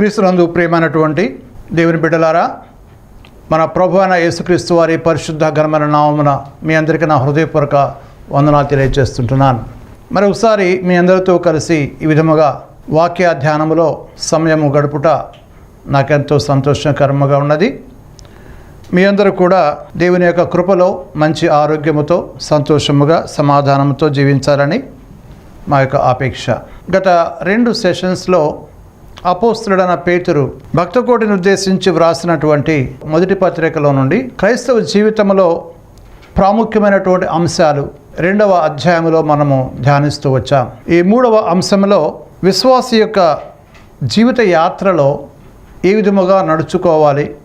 క్రీస్తునందు ప్రేమైనటువంటి దేవుని బిడ్డలారా మన ప్రభు అయిన యేసుక్రీస్తు వారి పరిశుద్ధ ఘనమైన నామమున మీ అందరికీ నా హృదయపూర్వక వందనాలు తెలియజేస్తుంటున్నాను. మరి ఒకసారి మీ అందరితో కలిసి ఈ విధముగా వాక్య ధ్యానములో సమయము గడుపుట నాకెంతో సంతోషకరంగా ఉన్నది. మీ అందరూ కూడా దేవుని యొక్క కృపలో మంచి ఆరోగ్యముతో సంతోషముగా సమాధానంతో జీవించాలని మా యొక్క ఆపేక్ష గత రెండు సెషన్స్లో అపోస్తుడైన పేతురు భక్తకోటిని ఉద్దేశించి వ్రాసినటువంటి మొదటి పత్రికలో నుండి క్రైస్తవ జీవితంలో ప్రాముఖ్యమైనటువంటి అంశాలు రెండవ అధ్యాయంలో మనము ధ్యానిస్తూ వచ్చాం. ఈ మూడవ అంశంలో విశ్వాస యొక్క జీవిత యాత్రలో ఏ విధముగా నడుచుకోవాలి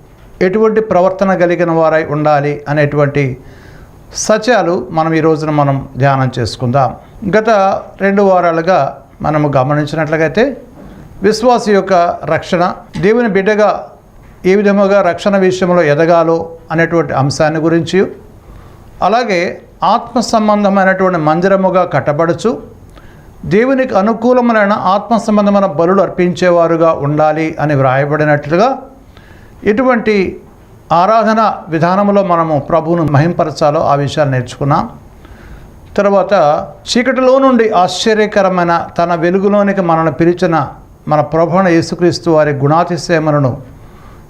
ఎటువంటి ప్రవర్తన కలిగిన వారై ఉండాలి అనేటువంటి సత్యాలు మనం ఈ రోజున మనం ధ్యానం చేసుకుందాం. గత రెండు వారాలుగా మనము గమనించినట్లయితే విశ్వాస యొక్క రక్షణ దేవుని బిడ్డగా ఏ విధముగా రక్షణ విషయంలో ఎదగాలో అనేటువంటి అంశాన్ని గురించి అలాగే ఆత్మ సంబంధమైనటువంటి మందిరముగా కట్టబడుచు దేవునికి అనుకూలమైన ఆత్మ సంబంధమైన బలులు అర్పించేవారుగా ఉండాలి అని వ్రాయబడినట్లుగా ఎటువంటి ఆరాధన విధానంలో మనము ప్రభువును మహింపరచాలో ఆ విషయాలు నేర్చుకున్నాం. తర్వాత చీకటిలో నుండి ఆశ్చర్యకరమైన తన వెలుగులోనికి మనల్ని పిలిచిన మన ప్రభుణ యేసుక్రీస్తు వారి గుణాతిశయములను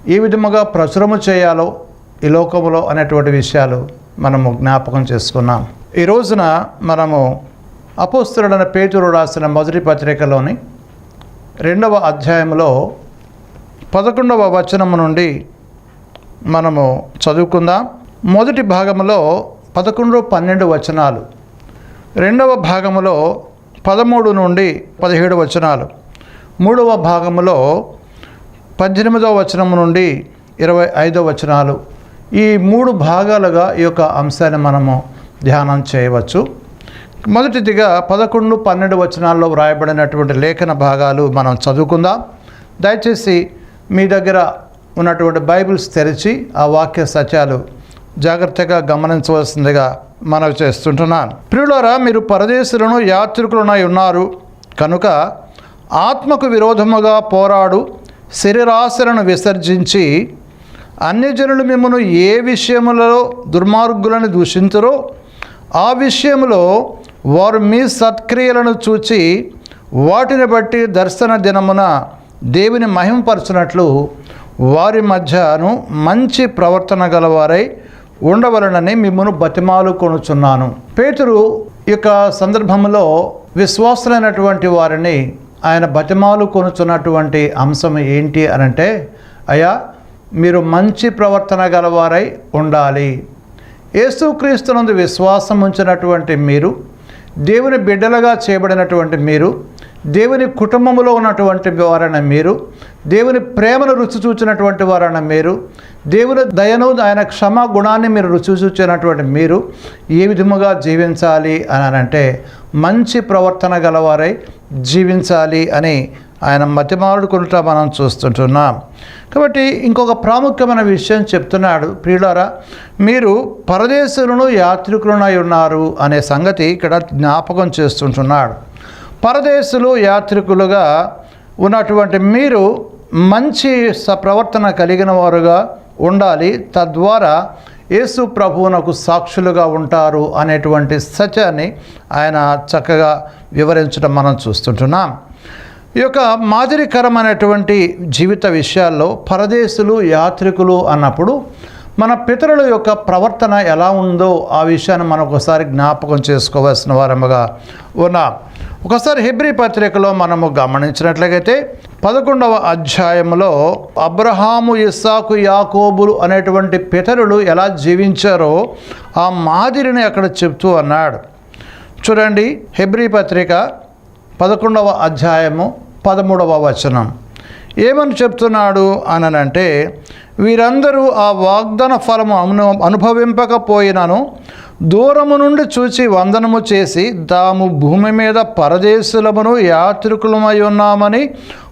ఏ విధముగా ప్రచురము చేయాలో ఈ లోకములో అనేటువంటి విషయాలు మనము జ్ఞాపకం చేసుకున్నాం. ఈ రోజున మనము అపోస్తుడైన పేతురు రాసిన మొదటి పత్రికలోని రెండవ అధ్యాయంలో పదకొండవ వచనము నుండి మనము చదువుకుందాం. మొదటి భాగంలో పదకొండు పన్నెండు వచనాలు. రెండవ భాగములో పదమూడు నుండి పదిహేడు వచనాలు. మూడవ భాగములో పద్దెనిమిదవ వచనము నుండి ఇరవై ఐదవ వచనాలు. ఈ మూడు భాగాలుగా ఈ యొక్క అంశాన్ని మనము ధ్యానం చేయవచ్చు. మొదటిదిగా పదకొండు పన్నెండు వచనాల్లో వ్రాయబడినటువంటి లేఖన భాగాలు మనం చదువుకుందాం. దయచేసి మీ దగ్గర ఉన్నటువంటి బైబిల్స్ తెరిచి ఆ వాక్య సత్యాలు జాగ్రత్తగా గమనించవలసిందిగా మనవి చేస్తుంటున్నాను. ప్రియులారా మీరు పరదేశులను యాత్రికులనై ఉన్నారు. కనుక ఆత్మకు విరోధముగా పోరాడు శరీరాశలను విసర్జించి అన్యజనులు మిమ్మను ఏ విషయములలో దుర్మార్గులను దూషించరో ఆ విషయంలో వారు మీ సత్క్రియలను చూచి వాటిని బట్టి దర్శన దినమున దేవుని మహింపరచునట్లు వారి మధ్యను మంచి ప్రవర్తన గలవారై ఉండవలనని మిమ్మను బతిమాలు కొనుచున్నాను. పేతురు యొక్క సందర్భంలో విశ్వాసులైనటువంటి వారిని ఆయన బతిమాలు కొనుచున్నటువంటి అంశం ఏంటి అనంటే అయ్యా మీరు మంచి ప్రవర్తన గలవారై ఉండాలి. యేసుక్రీస్తునందు విశ్వాసం ఉంచినటువంటి మీరు దేవుని బిడ్డలుగా చేయబడినటువంటి మీరు దేవుని కుటుంబంలో ఉన్నటువంటి వారైన మీరు దేవుని ప్రేమను రుచి చూచినటువంటి వారైన మీరు దేవుని దయను ఆయన క్షమ గుణాన్ని మీరు రుచి చూచినటువంటి మీరు ఏ విధముగా జీవించాలి అని అంటే మంచి ప్రవర్తన గలవారై జీవించాలి అని ఆయన మధ్యమాడుకుంటా మనం చూస్తుంటున్నాం. కాబట్టి ఇంకొక ప్రాముఖ్యమైన విషయం చెప్తున్నాడు. ప్రియులారా మీరు పరదేశులను యాత్రికులనై ఉన్నారు అనే సంగతి ఇక్కడ జ్ఞాపకం చేస్తుంటున్నాడు. పరదేశులు యాత్రికులుగా ఉన్నటువంటి మీరు మంచి ప్రవర్తన కలిగిన వారుగా ఉండాలి. తద్వారా యేసు ప్రభువునకు సాక్షులుగా ఉంటారు అనేటువంటి సత్యాన్ని ఆయన చక్కగా వివరించడం మనం చూస్తుంటున్నాం. ఈ యొక్క మాదిరికరమైనటువంటి జీవిత విషయాల్లో పరదేశులు యాత్రికులు అన్నప్పుడు మన పితరుల యొక్క ప్రవర్తన ఎలా ఉందో ఆ విషయాన్ని మనం ఒకసారి జ్ఞాపకం చేసుకోవాల్సిన వారముగా ఉన్నాం. ఒకసారి హెబ్రి పత్రికలో మనము గమనించినట్లయితే పదకొండవ అధ్యాయంలో అబ్రహాము ఇస్సాకు యాకోబులు అనేటువంటి పితరులు ఎలా జీవించారో ఆ మాదిరిని అక్కడ చెప్తూ అన్నాడు. చూడండి హెబ్రి పత్రిక పదకొండవ అధ్యాయము పదమూడవ వచనం. ఏమని చెప్తున్నాడు అననంటే వీరందరూ ఆ వాగ్దాన ఫలము అను అనుభవింపకపోయినను దూరము నుండి చూచి వందనము చేసి తాము భూమి మీద పరదేశులమును యాత్రికులమై ఉన్నామని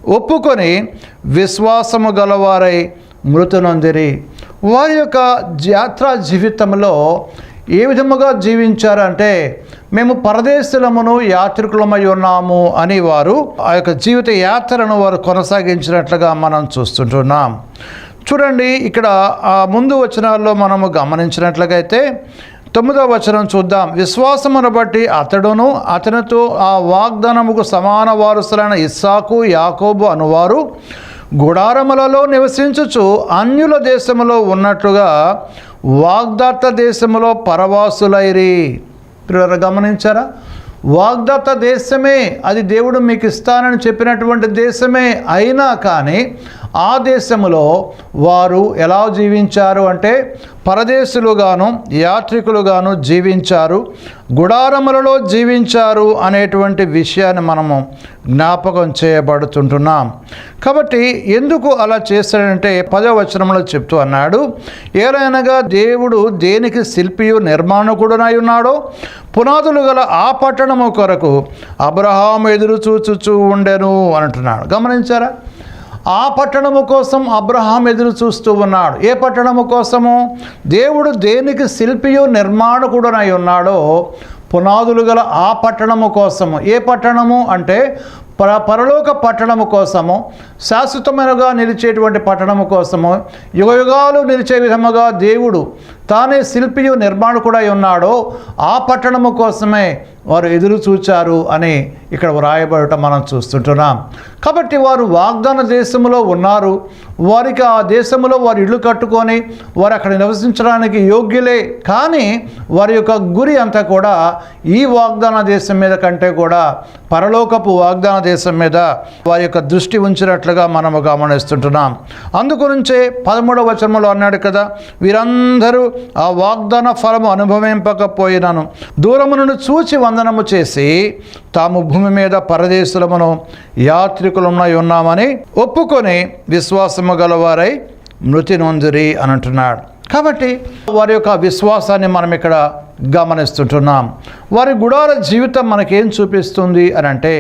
ఒప్పుకొని విశ్వాసము గలవారై మృతునొందిరి వారి యొక్క యాత్రా జీవితంలో ఏ విధముగా జీవించారంటే మేము పరదేశులమును యాత్రికులమై ఉన్నాము అని వారు ఆ యొక్క జీవిత యాత్రను వారు కొనసాగించినట్లుగా మనం చూస్తుంటున్నాం. చూడండి ఇక్కడ ఆ ముందు వచనాల్లో మనము గమనించినట్లయితే తొమ్మిదవ వచనం చూద్దాం. విశ్వాసమును బట్టి అతడును అతనితో ఆ వాగ్దానముకు సమాన వారసులైన ఇస్సాకు యాకోబు అనువారు గుడారములలో నివసించుచు అన్యుల దేశములో ఉన్నట్లుగా వాగ్దత్త దేశములో పరవాసులైరి. పిల్లలు గమనించారా? వాగ్దత్త దేశమే అది దేవుడు మీకు ఇస్తానని చెప్పినటువంటి దేశమే అయినా కానీ ఆ దేశములో వారు ఎలా జీవించారు అంటే పరదేశులుగాను యాత్రికులుగాను జీవించారు గుడారములలో జీవించారు అనేటువంటి విషయాన్ని మనము జ్ఞాపకం చేయబడుతుంటున్నాం. కాబట్టి ఎందుకు అలా చేస్తాడంటే పదవ వచనంలో చెప్తూ అన్నాడు ఏలైనగా దేవుడు దేనికి శిల్పియు నిర్మాణకుడునై ఉన్నాడో పునాదులు గల ఆ పట్టణము కొరకు అబ్రహాం ఎదురు చూచుచూ ఉండెను అని అంటున్నాడు. గమనించారా? ఆ పట్టణము కోసం అబ్రహాం ఎదురు చూస్తూ ఉన్నాడు. ఏ పట్టణము కోసము? దేవుడు దేనికి శిల్పియు నిర్మాణకుడునై ఉన్నాడో పునాదులు గల ఆ పట్టణము కోసము. ఏ పట్టణము అంటే పర పరలోక పట్టణము కోసము శాశ్వతమైనగా నిలిచేటువంటి పట్టణము కోసము. యుగయుగాలు నిలిచే విధముగా దేవుడు తానే శిల్పియు నిర్మాణకుడై ఉన్నాడో ఆ పట్టణము కోసమే వారు ఎదురు చూచారు అని ఇక్కడ వ్రాయబడటం మనం చూస్తుంటున్నాం. కాబట్టి వారు వాగ్దాన దేశంలో ఉన్నారు. వారికి ఆ దేశంలో వారు ఇల్లు కట్టుకొని వారు అక్కడ నివసించడానికి యోగ్యులే. కానీ వారి యొక్క గురి అంతా కూడా ఈ వాగ్దాన దేశం మీద కంటే కూడా పరలోకపు వాగ్దాన దేశం మీద వారి యొక్క దృష్టి ఉంచినట్లుగా మనము గమనిస్తుంటున్నాం. అందుగురించే పదమూడవ వచనంలో అన్నాడు కదా వీరందరూ ఆ వాగ్దాన ఫలము అనుభవింపకపోయినాను. దూరము నుండి చూచి వందనము చేసి తాము భూమి మీద పరదేశులమును యాత్రికులమై ఉన్నామని ఒప్పుకొని విశ్వాసము గలవారై మృతి నొందిరి అని అంటున్నాడు కాబట్టి వారి యొక్క విశ్వాసాన్ని మనం ఇక్కడ గమనిస్తుంటున్నాం. వారి గుడార జీవితం మనకేం చూపిస్తుంది అని అంటే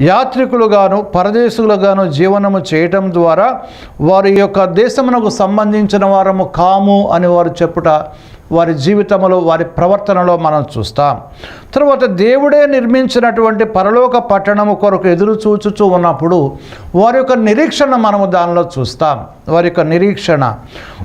యాత్రికులుగాను పరదేశులుగాను జీవనము చేయటం ద్వారా వారి యొక్క దేశమునకు సంబంధించిన వారము కాము అని వారు చెప్పుట వారి జీవితంలో వారి ప్రవర్తనలో మనం చూస్తాం. తర్వాత దేవుడే నిర్మించినటువంటి పరలోక పట్టణము కొరకు ఎదురు చూచుచూ ఉన్నప్పుడు వారి యొక్క నిరీక్షణ మనము దానిలో చూస్తాం. వారి యొక్క నిరీక్షణ.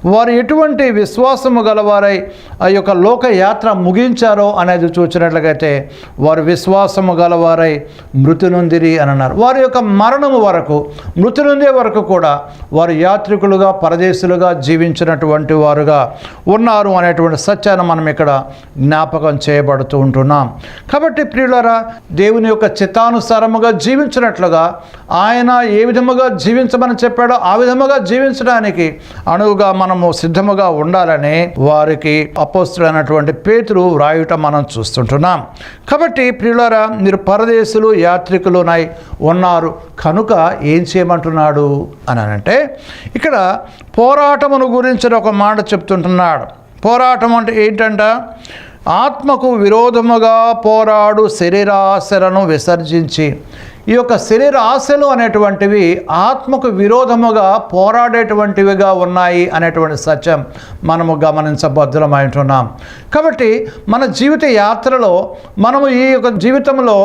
వారు ఎటువంటి విశ్వాసము గలవారై ఆ యొక్క లోక యాత్ర ముగించారో అనేది చూసినట్లయితే వారు విశ్వాసము గలవారై మృతి నుందిరి అని అన్నారు. వారి యొక్క మరణము వరకు మృతి నుండే వరకు కూడా వారు యాత్రికులుగా పరదేశులుగా జీవించినటువంటి వారుగా ఉన్నారు అనేటువంటి సత్యాన్ని మనం ఇక్కడ జ్ఞాపకం చేయబడుతూ ఉంటున్నాం. కాబట్టి ప్రియులరా దేవుని యొక్క చిత్తానుసారముగా జీవించినట్లుగా ఆయన ఏ విధముగా జీవించమని చెప్పాడో ఆ విధముగా జీవించడానికి అణువుగా మనము సిద్ధముగా ఉండాలని వారికి అపోస్తుడైనటువంటి పేతులు వ్రాయుట మనం చూస్తుంటున్నాం. కాబట్టి ప్రియులరా మీరు పరదేశులు యాత్రికులునై ఉన్నారు. కనుక ఏం చేయమంటున్నాడు అని అంటే ఇక్కడ పోరాటమును గురించిన ఒక మాట చెప్తుంటున్నాడు. పోరాటం అంటే ఏంటంట? ఆత్మకు విరోధముగా పోరాడు శరీరాశలను విసర్జించి ఈ యొక్క శరీర ఆశలు అనేటువంటివి ఆత్మకు విరోధముగా పోరాడేటువంటివిగా ఉన్నాయి అనేటువంటి సత్యం మనము గమనించబద్ధులమై ఉంటున్నాం కాబట్టి మన జీవిత యాత్రలో మనము ఈ యొక్క జీవితంలో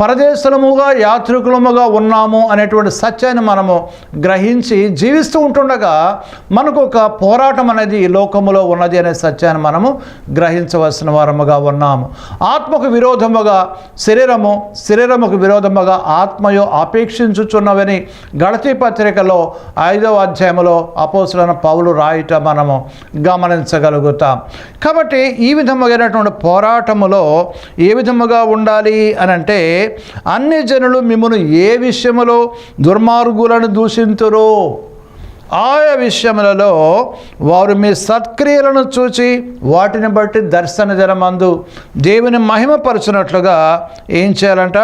పరదేశముగా యాత్రికులముగా ఉన్నాము అనేటువంటి సత్యాన్ని మనము గ్రహించి జీవిస్తూ ఉంటుండగా మనకు ఒక పోరాటం అనేది ఈ లోకములో ఉన్నది అనే సత్యాన్ని మనము గ్రహించవలసిన వారముగా ఉన్నాము. ఆత్మకు విరోధముగా శరీరము శరీరముకు విరోధముగా ఆత్మయో ఆపేక్షించుచున్నవని గణతి పత్రికలో ఐదవ అధ్యాయంలో అపోసులను పౌలు రాయుట మనము గమనించగలుగుతాం. కాబట్టి ఈ విధముగైనటువంటి పోరాటములో ఏ విధముగా ఉండాలి అని అంటే అన్ని జనులు మిమ్మల్ని ఏ విషయములో దుర్మార్గులను దూషింతురో? ఆయా విషయములలో వారు మీ సత్క్రియలను చూచి వాటిని బట్టి దర్శన జనమందు దేవుని మహిమపరచినట్లుగా ఏం చేయాలంట?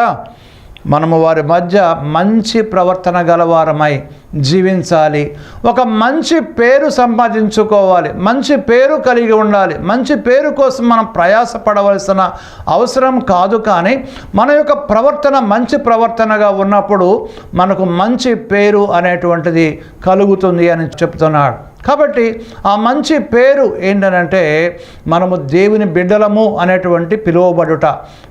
మనము వారి మధ్య మంచి ప్రవర్తన గలవారమై జీవించాలి. ఒక మంచి పేరు సంపాదించుకోవాలి. మంచి పేరు కలిగి ఉండాలి. మంచి పేరు కోసం మనం ప్రయాసపడవలసిన అవసరం కాదు కానీ మన యొక్క ప్రవర్తన మంచి ప్రవర్తనగా ఉన్నప్పుడు మనకు మంచి పేరు అనేటువంటిది కలుగుతుంది అని చెప్తున్నాడు. కాబట్టి ఆ మంచి పేరు ఏంటనంటే మనము దేవుని బిడ్డలము అనేటువంటి పిలువబడుట.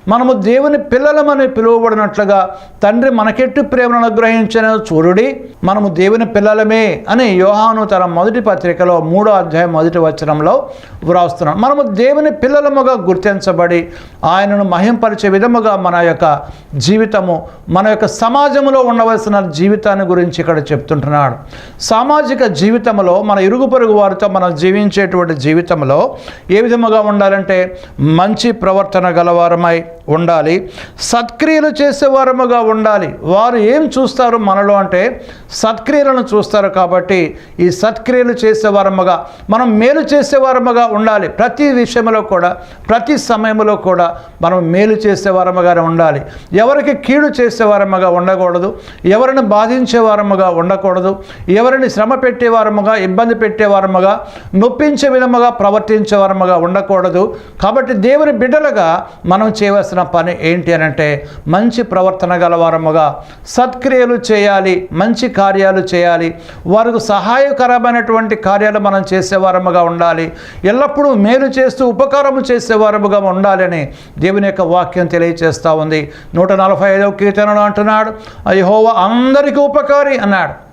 మనము దేవుని పిల్లలమని పిలువబడినట్లుగా తండ్రి మనకెట్టు ప్రేమను అనుగ్రహించిన చూడుడి. మనము దేవుని పిల్లలమే అని యోహాను తన మొదటి పత్రికలో మూడో అధ్యాయం మొదటి వచనంలో వ్రాస్తున్నాం మనము దేవుని పిల్లలముగా గుర్తించబడి ఆయనను మహింపరిచే విధముగా మన యొక్క జీవితము మన యొక్క సమాజంలో ఉండవలసిన జీవితాన్ని గురించి ఇక్కడ చెప్తుంటున్నాడు. సామాజిక జీవితంలో మన ఇరుగు పొరుగు వారితో మనం జీవించేటువంటి జీవితంలో ఏ విధముగా ఉండాలంటే మంచి ప్రవర్తన గలవారమై ఉండాలి సత్క్రియలు చేసేవారముగా ఉండాలి. వారు ఏం చూస్తారు మనలో అంటే సత్ సత్క్రియలను చూస్తారు కాబట్టి ఈ సత్క్రియలు చేసేవారముగా మనం మేలు చేసేవారముగా ఉండాలి. ప్రతి విషయంలో కూడా ప్రతి సమయంలో కూడా మనం మేలు చేసేవారమ్మగానే ఉండాలి. ఎవరికి కీడు చేసేవారముగా ఉండకూడదు. ఎవరిని బాధించేవారమ్మగా ఉండకూడదు. ఎవరిని శ్రమ పెట్టేవారముగా ఇబ్బంది పెట్టేవారముగా నొప్పించే విధముగా ప్రవర్తించేవారమ్మగా ఉండకూడదు. కాబట్టి దేవుని బిడ్డలుగా మనం చేయవలసిన పని ఏంటి అని అంటే మంచి ప్రవర్తన గలవారముగా సత్క్రియలు చేయాలి. మంచి కార్యాలు చేయాలి. వారికి సహాయకరమైనటువంటి కార్యాలు మనం చేసేవారముగా ఉండాలి. ఎల్లప్పుడూ మేలు చేస్తూ ఉపకారము చేసేవారముగా ఉండాలని దేవుని యొక్క వాక్యం తెలియచేస్తూ ఉంది. నూట నలభై ఐదవ కీర్తనలో అంటున్నాడు అయ్యహోవ అందరికీ ఉపకారి అన్నాడు.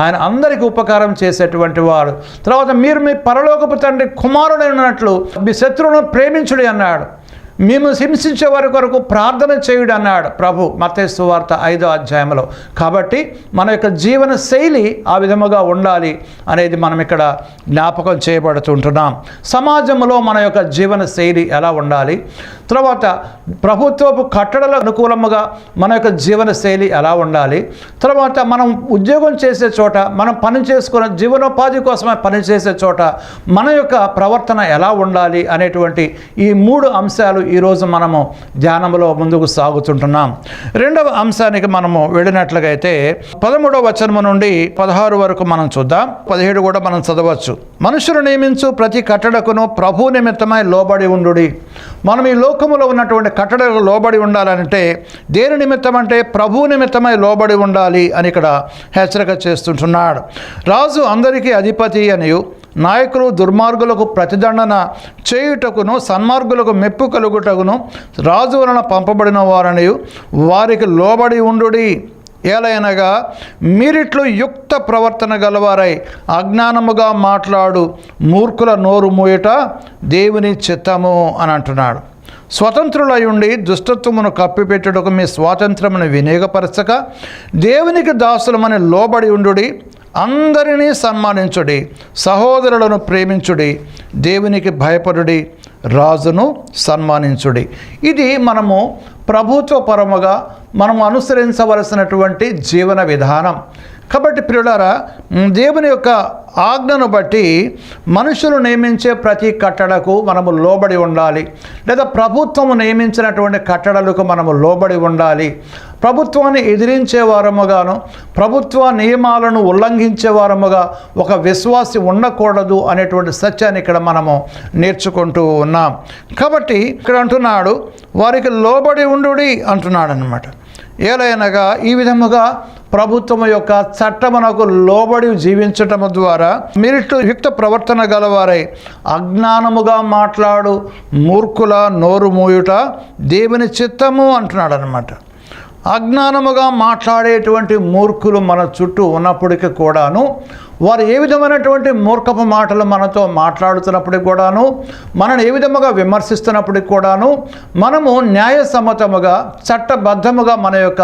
ఆయన అందరికీ ఉపకారం చేసేటువంటి వాడు. తర్వాత మీరు మీ పరలోకపు తండ్రి కుమారుడైనట్లు మీ శత్రువులను ప్రేమించుడి అన్నాడు. మేము హింసించే వారి కొరకు ప్రార్థన చేయుడు అన్నాడు ప్రభు మతేసు వార్త ఐదో అధ్యాయంలో కాబట్టి మన యొక్క జీవన శైలి ఆ విధముగా ఉండాలి అనేది మనం ఇక్కడ జ్ఞాపకం చేయబడుతుంటున్నాం. సమాజంలో మన యొక్క జీవన శైలి ఎలా ఉండాలి? తర్వాత ప్రభుత్వపు కట్టడల అనుకూలముగా మన యొక్క జీవన శైలి ఎలా ఉండాలి? తర్వాత మనం ఉద్యోగం చేసే చోట మనం పని చేసుకున్న జీవనోపాధి కోసమే పని చేసే చోట మన యొక్క ప్రవర్తన ఎలా ఉండాలి అనేటువంటి ఈ మూడు అంశాలు ఈరోజు మనము ధ్యానంలో ముందుకు సాగుతుంటున్నాం. రెండవ అంశానికి మనము వెళ్ళినట్లుగా అయితే పదమూడవ వచనము నుండి పదహారు వరకు మనం చూద్దాం. పదిహేడు కూడా మనం చదవచ్చు. మనుషులు నియమించు ప్రతి కట్టడకును ప్రభు నిమిత్తమై లోబడి ఉండుడి. మనం ఈ లోకములో ఉన్నటువంటి కట్టడలకు లోబడి ఉండాలంటే దేని నిమిత్తం అంటే ప్రభు నిమిత్తమై లోబడి ఉండాలి అని ఇక్కడ హెచ్చరిక చేస్తుంటున్నాడు. రాజు అందరికీ అధిపతి అనియు నాయకులు దుర్మార్గులకు ప్రతిదండన చేయుటకును సన్మార్గులకు మెప్పు కలుగుటకును రాజు వలన పంపబడిన వారనియు వారికి లోబడి ఉండుడి. ఏలైనగా మీరిట్లు యుక్త ప్రవర్తన గలవారై అజ్ఞానముగా మాట్లాడు మూర్ఖుల నోరు మూయట దేవుని చిత్తము అని అంటున్నాడు. స్వతంత్రులై ఉండి దుష్టత్వమును కప్పిపెట్టుటకు మీ స్వాతంత్రమును వినియోగపరచక దేవునికి దాసులమని లోబడి ఉండుడి అందరినీ సన్మానించుడి సహోదరులను ప్రేమించుడి దేవునికి భయపడుడి రాజును సన్మానించుడి. ఇది మనము ప్రభుత్వపరముగా మనం అనుసరించవలసినటువంటి జీవన విధానం. కాబట్టి ప్రియులారా దేవుని యొక్క ఆజ్ఞను బట్టి మనుషులు నియమించే ప్రతి కట్టడకు మనము లోబడి ఉండాలి. లేదా ప్రభుత్వము నియమించినటువంటి కట్టడలకు మనము లోబడి ఉండాలి. ప్రభుత్వాన్ని ఎదిరించే వారముగాను ప్రభుత్వ నియమాలను ఉల్లంఘించే వారముగా ఒక విశ్వాసి ఉండకూడదు అనేటువంటి సత్యాన్ని ఇక్కడ మనము నేర్చుకుంటూ ఉన్నాం. కాబట్టి ఇక్కడ అంటున్నాడు వారికి లోబడి ఉండుడి అంటున్నాడు అనమాట ఏలైనగా ఈ విధముగా ప్రభుత్వం యొక్క చట్టమునకు లోబడి జీవించటము ద్వారా మీరిట్లు యుక్త ప్రవర్తన గలవారై అజ్ఞానముగా మాట్లాడు మూర్ఖుల నోరు మూయుట దేవుని చిత్తము అంటున్నాడు అనమాట అజ్ఞానముగా మాట్లాడేటువంటి మూర్ఖులు మన చుట్టూ ఉన్నప్పటికీ కూడాను వారు ఏ విధమైనటువంటి మూర్ఖపు మాటలు మనతో మాట్లాడుతున్నప్పటికి కూడాను మనల్ని ఏ విధముగా విమర్శిస్తున్నప్పటికి కూడాను మనము న్యాయసమ్మతముగా చట్టబద్ధముగా మన యొక్క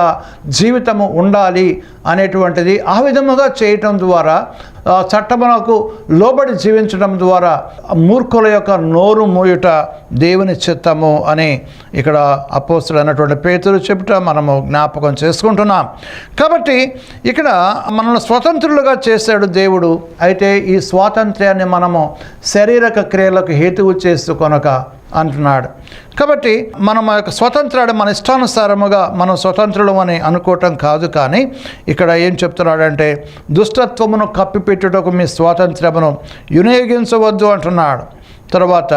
జీవితము ఉండాలి అనేటువంటిది ఆ విధముగా చేయటం ద్వారా చట్టమునకు లోబడి జీవించడం ద్వారా మూర్ఖుల యొక్క నోరు మూయుట దేవుని చిత్తము అని ఇక్కడ అపోస్తుడు అన్నటువంటి పేతులు చెబుట మనము జ్ఞాపకం చేసుకుంటున్నాం. కాబట్టి ఇక్కడ మనల్ని స్వతంత్రులుగా చేశాడు దేవుడు దేవుడు. అయితే ఈ స్వాతంత్ర్యాన్ని మనము శారీరక క్రియలకు హేతువు చేస్తూ కొనక అంటున్నాడు. కాబట్టి మనం ఆ యొక్క స్వతంత్రాడు మన ఇష్టానుసారముగా మనం స్వతంత్రులు అని అనుకోవటం కాదు కానీ ఇక్కడ ఏం చెప్తున్నాడంటే దుష్టత్వమును కప్పిపెట్టుటకు మీ స్వాతంత్రమును వినియోగించవద్దు అంటున్నాడు. తర్వాత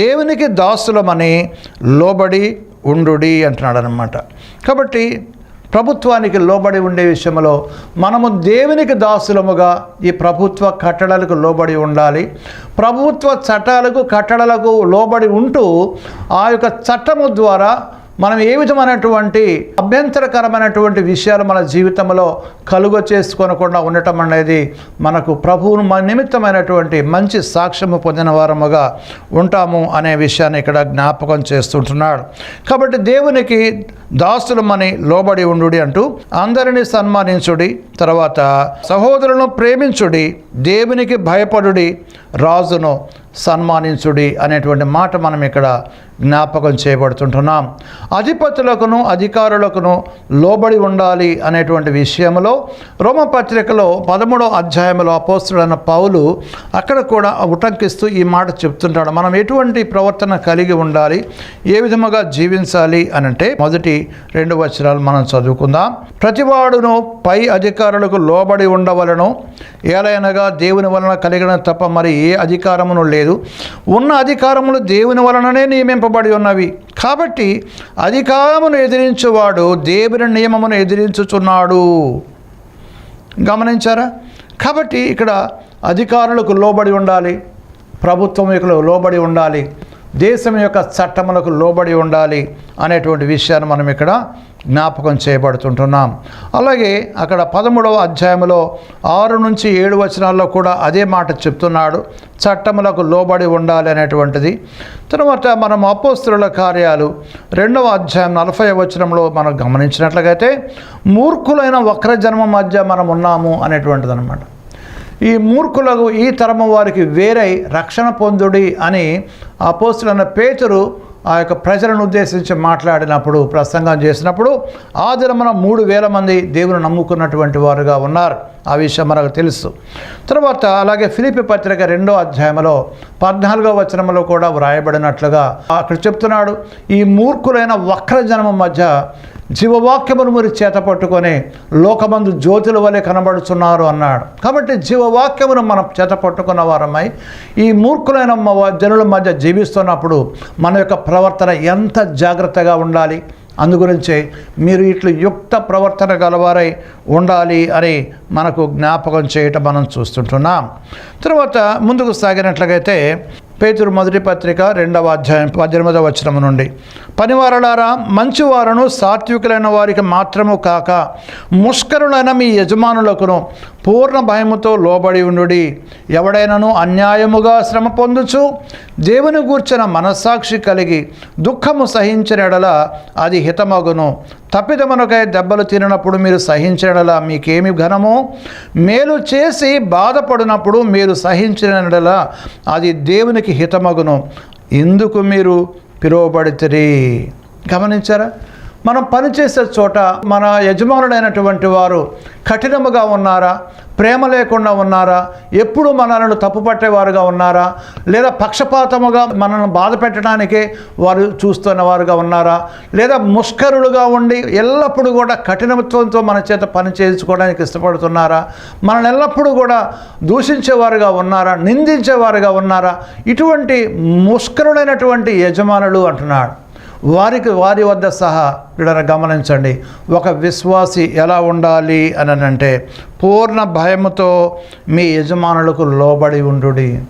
దేవునికి దాసులమని లోబడి ఉండుడి అంటున్నాడు అనమాట కాబట్టి ప్రభుత్వానికి లోబడి ఉండే విషయంలో మనము దేవునికి దాసులముగా ఈ ప్రభుత్వ కట్టడలకు లోబడి ఉండాలి. ప్రభుత్వ చట్టాలకు కట్టడలకు లోబడి ఉంటూ ఆ యొక్క చట్టము ద్వారా మనం ఏ విధమైనటువంటి అభ్యంతరకరమైనటువంటి విషయాలు మన జీవితంలో కలుగ చేసుకోనకుండా ఉండటం అనేది మనకు ప్రభువును మన నిమిత్తమైనటువంటి మంచి సాక్ష్యము పొందిన వారముగా ఉంటాము అనే విషయాన్ని ఇక్కడ జ్ఞాపకం చేస్తుంటున్నాడు. కాబట్టి దేవునికి దాసులమని లోబడి ఉండుడి అంటూ అందరినీ సన్మానించుడి తర్వాత సహోదరులను ప్రేమించుడి దేవునికి భయపడుడి రాజును సన్మానించుడి అనేటువంటి మాట మనం ఇక్కడ జ్ఞాపకం చేయబడుతుంటున్నాం. అధిపతులకును అధికారులకును లోబడి ఉండాలి అనేటువంటి విషయంలో రోమపత్రికలో పదమూడవ అధ్యాయంలో అపోస్తుడైన పౌలు అక్కడ కూడా ఉటంకిస్తూ ఈ మాట చెప్తుంటాడు. మనం ఎటువంటి ప్రవర్తన కలిగి ఉండాలి? ఏ విధముగా జీవించాలి అని అంటే మొదటి రెండు వచనాలు మనం చదువుకుందాం. ప్రతివాడును పై అధికారులకు లోబడి ఉండవలను. ఏలైనగా దేవుని వలన కలిగిన తప్ప మరి ఏ అధికారమును లేదు. ఉన్న అధికారములు దేవుని వలననే నియమింపబడి ఉన్నవి. కాబట్టి అధికారమును ఎదిరించువాడు దేవుని నియమమును ఎదిరించుచున్నాడు. గమనించారా? కాబట్టి ఇక్కడ అధికారులకు లోబడి ఉండాలి. ప్రభుత్వం యొక్క లోబడి ఉండాలి. దేశం యొక్క చట్టములకు లోబడి ఉండాలి అనేటువంటి విషయాన్ని మనం ఇక్కడ జ్ఞాపకం చేయబడుతుంటున్నాం. అలాగే అక్కడ పదమూడవ అధ్యాయంలో ఆరు నుంచి ఏడు వచనాల్లో కూడా అదే మాట చెప్తున్నాడు. చట్టములకు లోబడి ఉండాలి అనేటువంటిది. తర్వాత మనం అపోస్తుల కార్యాలు రెండవ అధ్యాయం నలభై వచనంలో మనం గమనించినట్లయితే మూర్ఖులైన వక్రజన్మ మధ్య మనం ఉన్నాము అనేటువంటిది అనమాట ఈ మూర్ఖులకు ఈ తరము వారికి వేరై రక్షణ పొందుడి అని అపోస్తులైన పేతురు ఆ యొక్క ప్రజలను ఉద్దేశించి మాట్లాడినప్పుడు ప్రసంగం చేసినప్పుడు ఆ దినమున మూడు వేల మంది దేవుని నమ్ముకున్నటువంటి వారుగా ఉన్నారు. ఆ విషయం మనకు తెలుసు. తర్వాత అలాగే ఫిలిపి పత్రిక రెండో అధ్యాయంలో పద్నాలుగో వచనంలో కూడా వ్రాయబడినట్లుగా అక్కడ చెప్తున్నాడు. ఈ మూర్ఖులైన వక్ర జనమ మధ్య జీవవాక్యమును మీరు చేత పట్టుకొని లోకమందు జ్యోతుల వలె కనబడుచున్నారు అన్నాడు. కాబట్టి జీవవాక్యమును మనం చేత పట్టుకున్న వారమై ఈ మూర్ఖులైన జనుల మధ్య జీవిస్తున్నప్పుడు మన యొక్క ప్రవర్తన ఎంత జాగ్రత్తగా ఉండాలి? అందుగురించే మీరు ఇట్లు యుక్త ప్రవర్తన గలవారై ఉండాలి అని మనకు జ్ఞాపకం చేయటం మనం చూస్తుంటున్నాం. తర్వాత ముందుకు సాగినట్లయితే పేతురు మొదటి పత్రిక రెండవ అధ్యాయం పద్దెనిమిదవ వచనం నుండి. పనివారలారా మంచివారును సాత్వికులైన వారికి మాత్రము కాక ముష్కరులైన మీ యజమానులకును పూర్ణ భయముతో లోబడి ఉండుడి. ఎవడైనను అన్యాయముగా శ్రమ పొందుచు దేవుని గూర్చిన మనస్సాక్షి కలిగి దుఃఖము సహించినడల అది హితమగును. తప్పిదమునకై దెబ్బలు తినప్పుడు మీరు సహించినడల మీకేమి ఘనము? మేలు చేసి బాధపడినప్పుడు మీరు సహించినడల అది దేవునికి హితమగును. ఇందుకు మీరు పిలువబడితే గమనించారా? మనం పనిచేసే చోట మన యజమానుడైనటువంటి వారు కఠినముగా ఉన్నారా? ప్రేమ లేకుండా ఉన్నారా? ఎప్పుడు మనల్ని తప్పుపట్టేవారుగా ఉన్నారా? లేదా పక్షపాతముగా మనల్ని బాధ పెట్టడానికే వారు చూస్తున్న వారుగా ఉన్నారా? లేదా ముష్కరులుగా ఉండి ఎల్లప్పుడూ కూడా కఠినత్వంతో మన చేత పని చేయించుకోవడానికి ఇష్టపడుతున్నారా? మనల్ని ఎల్లప్పుడూ కూడా దూషించేవారుగా ఉన్నారా? నిందించేవారుగా ఉన్నారా? ఇటువంటి ముష్కరుడైనటువంటి యజమానులు అంటున్నాడు. వారికి వారి వద్ద సహా ఇక్కడ గమనించండి. ఒక విశ్వాసి ఎలా ఉండాలి అని అంటే పూర్ణ భయముతో మీ యజమానులకు లోబడి ఉండుడి.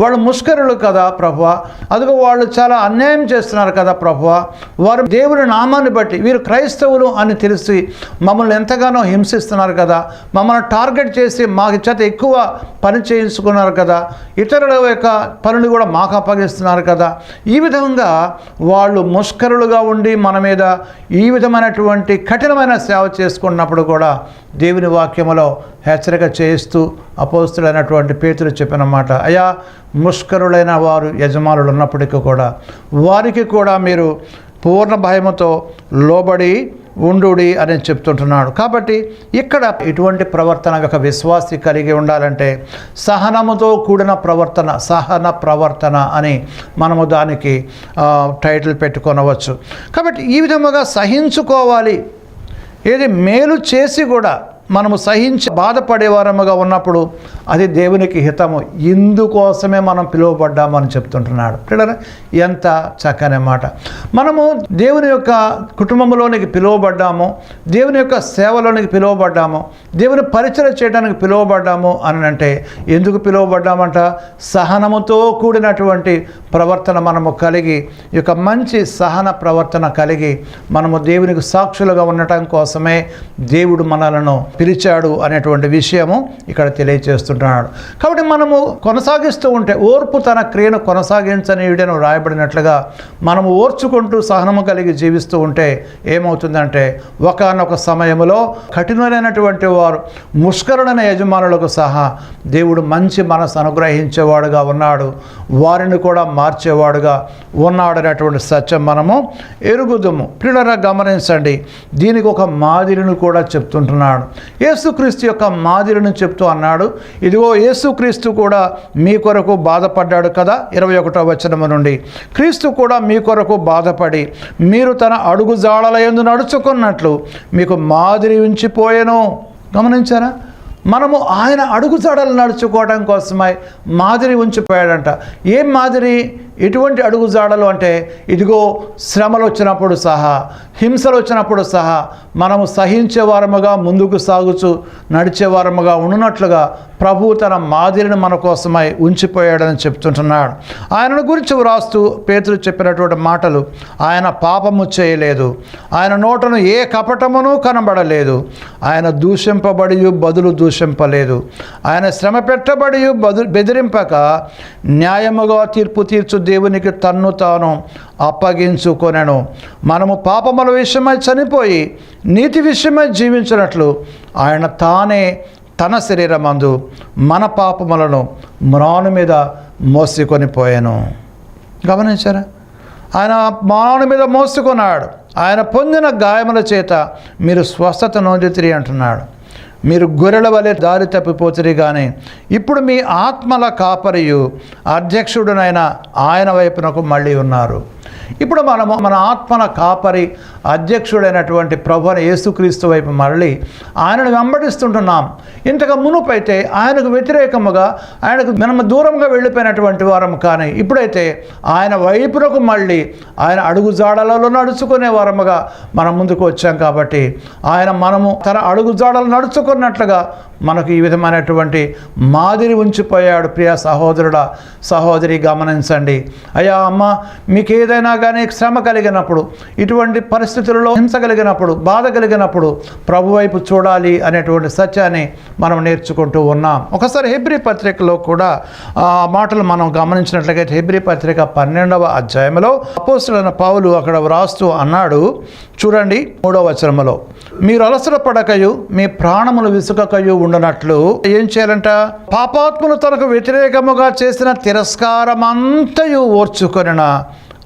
వాళ్ళు ముష్కరులు కదా ప్రభువ. అదిగో వాళ్ళు చాలా అన్యాయం చేస్తున్నారు కదా ప్రభువ. వారు దేవుని నామాన్ని బట్టి వీరు క్రైస్తవులు అని తెలిసి మమ్మల్ని ఎంతగానో హింసిస్తున్నారు కదా. మమ్మల్ని టార్గెట్ చేసి మాకు చేత ఎక్కువ పని చేయించుకున్నారు కదా. ఇతరుల యొక్క పనులు కూడా మాకు అప్పగిస్తున్నారు కదా. ఈ విధంగా వాళ్ళు ముష్కరులుగా ఉండి మన మీద ఈ విధమైనటువంటి కఠినమైన సేవ చేసుకున్నప్పుడు కూడా దేవుని వాక్యములో హెచ్చరిక చేయిస్తూ అపోస్తులైనటువంటి పేతులు చెప్పిన మాట అయ్యా ముష్కరులైన వారు యజమానులు ఉన్నప్పటికీ కూడా వారికి కూడా మీరు పూర్ణ భయముతో లోబడి ఉండుడి అని చెప్తుంటున్నాడు. కాబట్టి ఇక్కడ ఇటువంటి ప్రవర్తన ఒక విశ్వాసి కలిగి ఉండాలంటే సహనముతో కూడిన ప్రవర్తన సహన ప్రవర్తన అని మనము దానికి టైటిల్ పెట్టుకొనవచ్చు. కాబట్టి ఈ విధముగా సహించుకోవాలి. ఏది మేలు చేసి కూడా మనము సహించి బాధపడేవారముగా ఉన్నప్పుడు అది దేవునికి హితము. ఇందుకోసమే మనం పిలువబడ్డామని చెప్తుంటున్నాడు. ఎంత చక్కని మాట. మనము దేవుని యొక్క కుటుంబంలోనికి పిలువబడ్డాము దేవుని యొక్క సేవలోనికి పిలువబడ్డాము దేవుని పరిచయం చేయడానికి పిలువబడ్డాము అని అంటే ఎందుకు పిలువబడ్డామంట? సహనముతో కూడినటువంటి ప్రవర్తన మనము కలిగి ఈ యొక్క మంచి సహన ప్రవర్తన కలిగి మనము దేవునికి సాక్షులుగా ఉండటం కోసమే దేవుడు మనలను పిలిచాడు అనేటువంటి విషయము ఇక్కడ తెలియచేస్తుంటున్నాడు. కాబట్టి మనము కొనసాగిస్తూ ఉంటే ఓర్పు తన క్రియను కొనసాగించని వీడను రాయబడినట్లుగా మనము ఓర్చుకుంటూ సహనము కలిగి జీవిస్తూ ఉంటే ఏమవుతుందంటే ఒకనొక సమయంలో కఠినమైనటువంటి వారు ముష్కరుడైన యజమానులకు సహా దేవుడు మంచి మనసు అనుగ్రహించేవాడుగా ఉన్నాడు. వారిని కూడా మార్చేవాడుగా ఉన్నాడు అనేటువంటి సత్యం మనము ఎరుగుదుము. పిల్లరా గమనించండి. దీనికి ఒక మాదిరిని కూడా చెప్తుంటున్నాడు. యేసుక్రీస్తు యొక్క మాదిరిని చెప్తూ అన్నాడు ఇదిగో యేసుక్రీస్తు కూడా మీ కొరకు బాధపడ్డాడు కదా? ఇరవై ఒకటో వచనము నుండి. క్రీస్తు కూడా మీ కొరకు బాధపడి మీరు తన అడుగు జాడల ఎందు నడుచుకున్నట్లు మీకు మాదిరి ఉంచిపోయెను. గమనించారా? మనము ఆయన అడుగుజాడలు నడుచుకోవడం కోసమై మాదిరి ఉంచిపోయాడంట. ఏం మాదిరి? ఎటువంటి అడుగుజాడలు అంటే ఇదిగో శ్రమలు వచ్చినప్పుడు సహా హింసలు వచ్చినప్పుడు సహా మనము సహించే వారముగా ముందుకు సాగుచు నడిచే వారముగా ఉన్నట్లుగా ప్రభు తన మాదిరిని మన కోసమై ఉంచిపోయాడని చెప్తుంటున్నాడు. ఆయనను గురించి వ్రాస్తూ పేతులు చెప్పినటువంటి మాటలు ఆయన పాపము చేయలేదు. ఆయన నోటను ఏ కపటమును కనబడలేదు. ఆయన దూషింపబడి బదులు దూషింపలేదు ఆయన శ్రమ పెట్టబడి బదు బెదిరింపక న్యాయముగా తీర్పు తీర్చు దేవునికి తన్ను తాను అప్పగించుకొనెను. మనము పాపముల విషయమై చనిపోయి నీతి విషయమై జీవించినట్లు ఆయన తానే తన శరీరమందు మన పాపములను మ్రాను మీద మోసుకొని పోయాను. గమనించారా? ఆయన మాను మీద మోసుకున్నాడు. ఆయన పొందిన గాయముల చేత మీరు స్వస్థత నొందితిరి అంటున్నాడు. మీరు గొర్రెల వలె దారి తప్పిపోతురి కానీ ఇప్పుడు మీ ఆత్మల కాపరియు అధ్యక్షుడునైన ఆయన వైపునకు మళ్ళీ ఉన్నారు. ఇప్పుడు మనము మన ఆత్మల కాపరి అధ్యక్షుడైనటువంటి ప్రభుని యేసుక్రీస్తు వైపు మరలి ఆయనను వెంబడిస్తుంటున్నాం. ఇంతకు మునుపైతే ఆయనకు వ్యతిరేకముగా ఆయనకు మనము దూరంగా వెళ్ళిపోయినటువంటి వారం కానీ ఇప్పుడైతే ఆయన వైపునకు మళ్ళీ ఆయన అడుగు జాడలలో నడుచుకునే వారముగా మనం ముందుకు వచ్చాం కాబట్టి ఆయన మనము తన అడుగు జాడలు నడుచుకున్నట్లుగా మనకు ఈ విధమైనటువంటి మాదిరి ఉంచిపోయాడు ప్రియ సహోదరుడ సహోదరి గమనించండి. అయ్యా అమ్మ మీకు ఏదైనా కానీ శ్రమ కలిగినప్పుడు ఇటువంటి పరిస్థితులలో హింస కలిగినప్పుడు బాధ కలిగినప్పుడు ప్రభు వైపు చూడాలి అనేటువంటి సత్యాన్ని మనం నేర్చుకుంటూ ఉన్నాం. ఒకసారి హెబ్రి పత్రికలో కూడా ఆ మాటలు మనం గమనించినట్లయితే హెబ్రి పత్రిక పన్నెండవ అధ్యాయంలో అపోస్తులైన పావులు అక్కడ వ్రాస్తూ అన్నాడు చూడండి మూడవ వచనములో. మీరు అలసట పడకయు మీ ప్రాణములు విసుకకయు ఉండనట్లు ఏం చేయాలంట? పాపాత్ములు తనకు వ్యతిరేకముగా చేసిన తిరస్కారమంతయు ఓర్చుకొనిన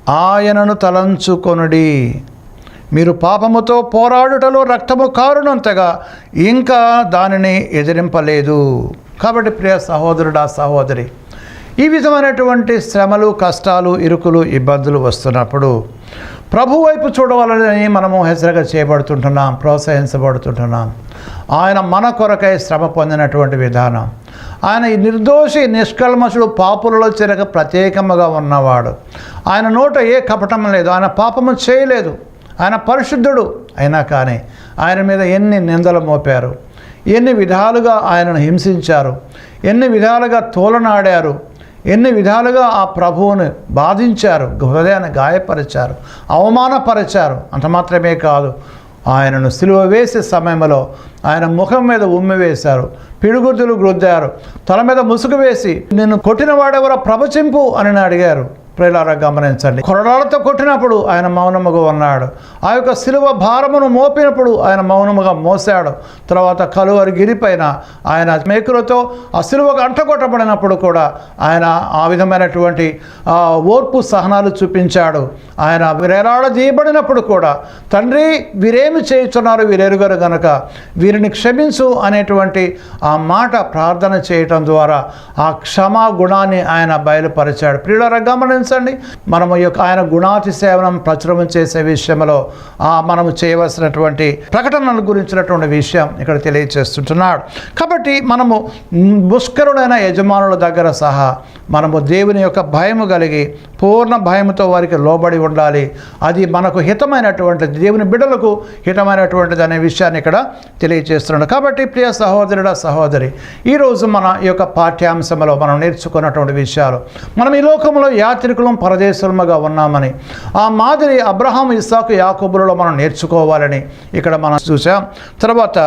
ఆయనను తలంచుకొనుడి. మీరు పాపముతో పోరాడుటలో రక్తము కారునంతగా ఇంకా దానిని ఎదిరింపలేదు. కాబట్టి ప్రియ సహోదరుడా సహోదరి ఈ విధమైనటువంటి శ్రమలు కష్టాలు ఇరుకులు ఇబ్బందులు వస్తున్నప్పుడు ప్రభు వైపు చూడవాలని మనము హెచ్చరిక చేయబడుతుంటున్నాం ప్రోత్సహించబడుతుంటున్నాం. ఆయన మన కొరకై శ్రమ పొందినటువంటి విధానం. ఆయన ఈ నిర్దోషి నిష్కల్మషుడు పాపులలో చెరక ప్రత్యేకముగా ఉన్నవాడు. ఆయన నోట ఏ కపటం లేదు ఆయన పాపము చేయలేదు. ఆయన పరిశుద్ధుడు అయినా కానీ ఆయన మీద ఎన్ని నిందలు మోపారు ఎన్ని విధాలుగా ఆయనను హింసించారు ఎన్ని విధాలుగా తోలనాడారు ఎన్ని విధాలుగా ఆ ప్రభువుని బాధించారు హృదయాన్ని గాయపరిచారు అవమానపరిచారు అంత మాత్రమే కాదు ఆయనను సిలువ వేసే సమయంలో ఆయన ముఖం మీద ఉమ్మి వేశారు పిడుగుద్దులు గ్రుద్దారు తల మీద ముసుగు వేసి నిన్ను కొట్టిన వాడెవరో ప్రవచింపు అని అడిగారు. ప్రియులారా గమనించండి. కొరడాలతో కొట్టినప్పుడు ఆయన మౌనముగా ఉన్నాడు. ఆ యొక్క శిలువ భారమును మోపినప్పుడు ఆయన మౌనముగా మోసాడు తర్వాత కలువరి గిరిపైన ఆయన మేకులతో ఆ శిలువకు అంటగొట్టబడినప్పుడు కూడా ఆయన ఆ విధమైనటువంటి ఓర్పు సహనాలు చూపించాడు. ఆయన విరేలాడదీయబడినప్పుడు కూడా తండ్రి వీరేమి చేయుచున్నారు? వీరెరుగరు గనక వీరిని క్షమించు అనేటువంటి ఆ మాట ప్రార్థన చేయటం ద్వారా ఆ క్షమా గుణాన్ని ఆయన బయలుపరిచాడు. ప్రియులారా గమనించండి మనము ఈ యొక్క ఆయన గుణాతిసేవనం ప్రచురం చేసే విషయంలో మనము చేయవలసినటువంటి ప్రకటనల గురించినటువంటి విషయం ఇక్కడ తెలియచేస్తుంటున్నాడు. కాబట్టి మనము ముష్కరుడైన యజమానుల దగ్గర సహా మనము దేవుని యొక్క భయము కలిగి పూర్ణ భయముతో వారికి లోబడి ఉండాలి. అది మనకు హితమైనటువంటి దేవుని బిడ్డలకు హితమైనటువంటిది అనే విషయాన్ని ఇక్కడ తెలియజేస్తున్నాడు కాబట్టి ప్రియ సహోదరుడ సహోదరి ఈరోజు మన ఈ యొక్క పాఠ్యాంశంలో మనం నేర్చుకున్నటువంటి విషయాలు మనం ఈ లోకంలో యాత్రి పూర్వీకులం పరదేశముగా ఉన్నామని. ఆ మాదిరి అబ్రహాం ఇస్సాకు యాకోబులలో మనం నేర్చుకోవాలని ఇక్కడ మనం చూసాం. తర్వాత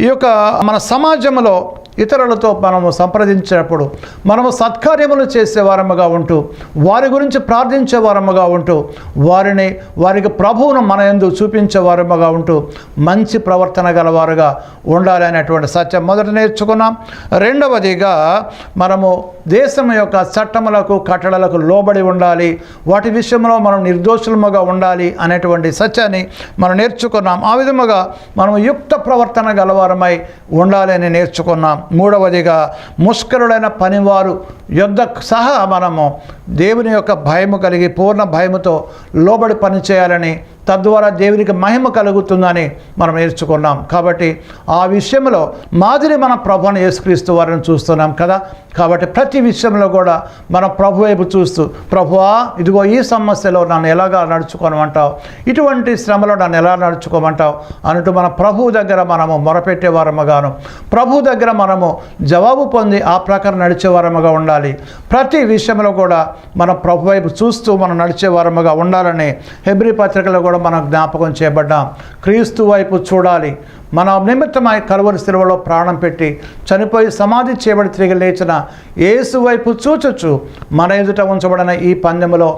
ఈ యొక్క మన సమాజంలో ఇతరులతో మనము సంప్రదించినప్పుడు మనము సత్కార్యములు చేసేవారముగా ఉంటూ వారి గురించి ప్రార్థించే వారముగా ఉంటూ వారిని వారికి ప్రభువును మన ఎందు చూపించే వారముగా ఉంటూ మంచి ప్రవర్తన గలవారుగా ఉండాలి అనేటువంటి సత్యం మొదట నేర్చుకున్నాం. రెండవదిగా మనము దేశం యొక్క చట్టములకు కట్టడలకు లోబడి ఉండాలి వాటి విషయంలో మనం నిర్దోషులముగా ఉండాలి అనేటువంటి సత్యాన్ని మనం నేర్చుకున్నాం. ఆ విధముగా మనం యుక్త ప్రవర్తన గలవారమై ఉండాలి అని నేర్చుకున్నాం. మూడవదిగా ముష్కరుడైన పనివారు యుద్ధ సహా మనము దేవుని యొక్క భయము కలిగి పూర్ణ భయముతో లోబడి పనిచేయాలని తద్వారా దేవునికి మహిమ కలుగుతుందని మనం నేర్చుకున్నాం కాబట్టి ఆ విషయంలో మాదిరి మన ప్రభుని యేసుక్రీస్తు వారిని చూస్తున్నాం కదా. కాబట్టి ప్రతి విషయంలో కూడా మన ప్రభు వైపు చూస్తూ ప్రభువా ఇదిగో ఈ సమస్యలో నన్ను ఎలాగా నడుచుకోమంటావు? ఇటువంటి శ్రమలో నన్ను ఎలా నడుచుకోమంటావు? అన్నట్టు మన ప్రభువు దగ్గర మనము మొరపెట్టే వారముగాను ప్రభు దగ్గర మనము జవాబు పొంది ఆ ప్రకారం నడిచే వారముగా ఉండాలి. ప్రతి విషయంలో కూడా మన ప్రభు వైపు చూస్తూ మనం నడిచే వారముగా ఉండాలని హెబ్రి పత్రికలో కూడా మనం జ్ఞాపకం చేయబడ్డాం. క్రీస్తు వైపు చూడాలి. మన నిమిత్తమై కలువరి శిలువలో ప్రాణం పెట్టి చనిపోయి సమాధి చేయబడి తిరిగి లేచిన యేసు వైపు చూచొచ్చు మన ఎదుట ఉంచబడిన ఈ పందెములో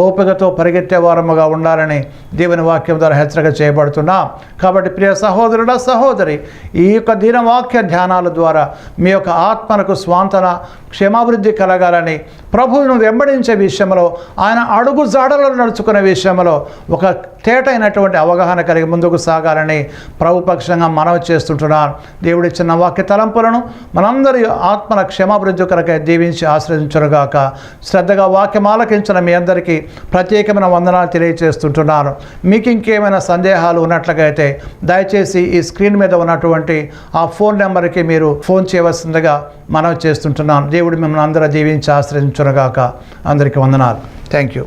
ఓపికతో పరిగెత్తే వారముగా ఉండాలని దేవుని వాక్యం ద్వారా హెచ్చరిక చేయబడుతున్నాం. కాబట్టి ప్రియ సహోదరుడ సహోదరి ఈ యొక్క దీనవాక్య ధ్యానాల ద్వారా మీ యొక్క ఆత్మనకు స్వాంతన క్షేమాభివృద్ధి కలగాలని ప్రభువును వెంబడించే విషయంలో ఆయన అడుగు జాడలో నడుచుకునే విషయంలో ఒక తేటైనటువంటి అవగాహన కలిగి ముందుకు సాగాలని ప్రభుపక్షంగా మనవి చేస్తుంటున్నాను దేవుడిచ్చిన వాక్య తలంపులను మనందరి ఆత్మల క్షమాభివృద్ధి కొరకై దీవించి ఆశ్రయించరుగాక శ్రద్ధగా వాక్యం ఆలకించిన మీ అందరికీ ప్రత్యేకమైన వందనాలు తెలియజేస్తుంటున్నాను మీకు ఇంకేమైనా సందేహాలు ఉన్నట్లయితే దయచేసి ఈ స్క్రీన్ మీద ఉన్నటువంటి ఆ ఫోన్ నెంబర్కి మీరు ఫోన్ చేయవలసిందిగా మనవి చేస్తుంటున్నాను. దేవుడు మిమ్మల్ని అందరూ దీవించి ఆశ్రయించునగాక అందరికీ వందనాలు. Thank you.